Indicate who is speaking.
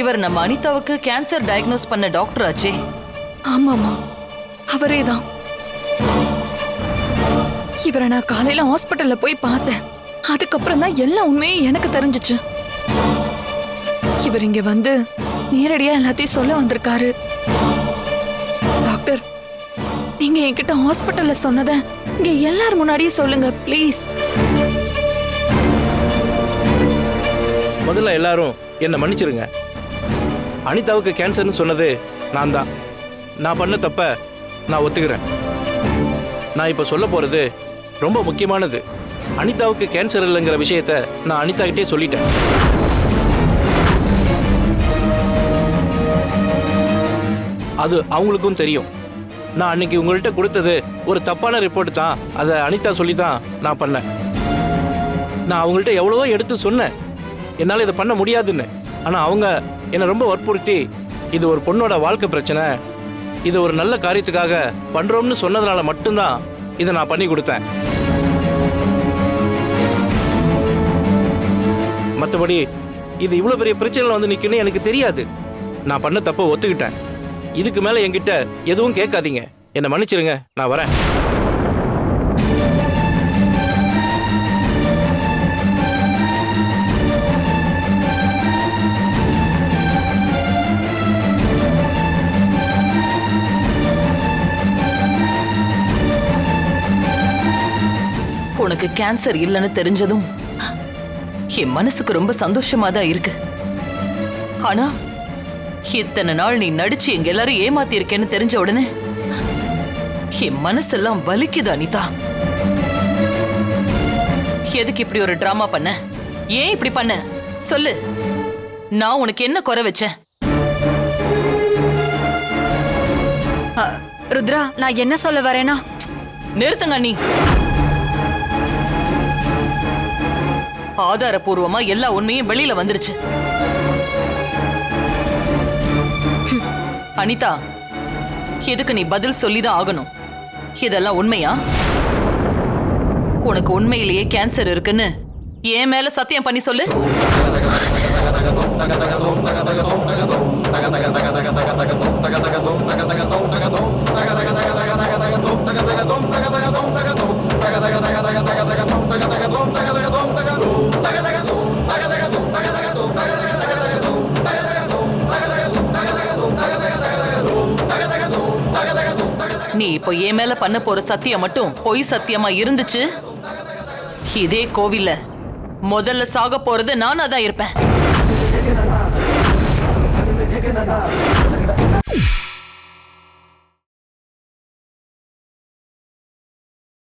Speaker 1: இவர் நம்ம அனிதாவுக்கு கேன்சர் டயக்னோஸ் பண்ண டாக்டர் ஆச்சே.
Speaker 2: ஆமாமா அவரே தான் இவரை நான் காலையில ஹாஸ்பிட்டல்ல போய் பார்த்தேன். அதுக்கப்புறம் தான் எல்லா உண்மையும் எனக்கு தெரிஞ்சுச்சு. இவர் இங்க வந்து நேரடியா எல்லாத்தையும் சொல்ல வந்திருக்காரு. டாக்டர் நீங்க என்கிட்ட ஹாஸ்பிட்டல்ல சொன்னத இங்க எல்லார் முன்னாடியே சொல்லுங்க ப்ளீஸ்.
Speaker 3: முதல்ல எல்லாரும் என்னை மன்னிச்சிருங்க. அனிதாவுக்கு கேன்சர்னு சொன்னது நான் தான். நான் பண்ண தப்ப நான் ஒத்துக்கிறேன். நான் இப்போ சொல்ல போகிறது ரொம்ப முக்கியமானது. அனிதாவுக்கு கேன்சர் இல்லைங்கிற விஷயத்த நான் அனிதா கிட்டே சொல்லிட்டேன். அது அவங்களுக்கும் தெரியும். நான் அன்னைக்கு உங்கள்கிட்ட கொடுத்தது ஒரு தப்பான ரிப்போர்ட் தான். அதை அனிதா சொல்லி தான் நான் பண்ணேன். நான் அவங்கள்ட்ட எவ்வளவோ எடுத்து சொன்னேன். என்னால் இதை பண்ண முடியாதுன்னு. ஆனால் அவங்க என்னை ரொம்ப வற்புறுத்தி இது ஒரு பொண்ணோட வாழ்க்கை பிரச்சனை இது ஒரு நல்ல காரியத்துக்காக பண்ணுறோம்னு சொன்னதுனால மட்டும்தான் இதை நான் பண்ணி கொடுத்தேன். மற்றபடி இது இவ்வளோ பெரிய பிரச்சனையில் வந்து நிற்கணும்னு எனக்கு தெரியாது. நான் பண்ண தப்பை ஒத்துக்கிட்டேன். இதுக்கு மேலே என்கிட்ட எதுவும் கேட்காதீங்க. என்னை மன்னிச்சிருங்க. நான் வரேன்.
Speaker 1: உனக்கு கேன்சர் இல்லைன்னு தெரிஞ்சதும் என் மனசுக்கு ரொம்ப சந்தோஷமா தான் இருக்கு. ஆனா இத்தனை நாள் நீ நடிச்சு எங்க எல்லாரும் ஏமாத்தி இருக்கேன்னு தெரிஞ்ச உடனே என் மனசெல்லாம் வலிக்குது அனிதா. எதுக்கு இப்படி ஒரு டிராமா பண்ண? ஏன் இப்படி பண்ண? சொல்லு. நான் உனக்கு என்ன குறை வச்சேன்?
Speaker 4: ருத்ரா நான் என்ன சொல்ல வரேனா
Speaker 1: நிறுத்துங்க அண்ணி. ஆதாரபூர்வமா எல்லா உண்மையும் வெளியில வந்துருச்சு. அனிதா எதுக்கு நீ பதில் சொல்லிதான் ஆகணும்? இதெல்லாம் உண்மையா? உனக்கு உண்மையிலேயே கேன்சர் இருக்குன்னு ஏன் மேல சத்தியம் பண்ணி சொல்லு. நீ இப்போ என் மேல பண்ண போற சத்தியம் மட்டும் பொய் சத்தியமா இருந்துச்சு? இதே கோவில்ல. முதல்ல சாக போறது நானா தான் இருப்பேன்.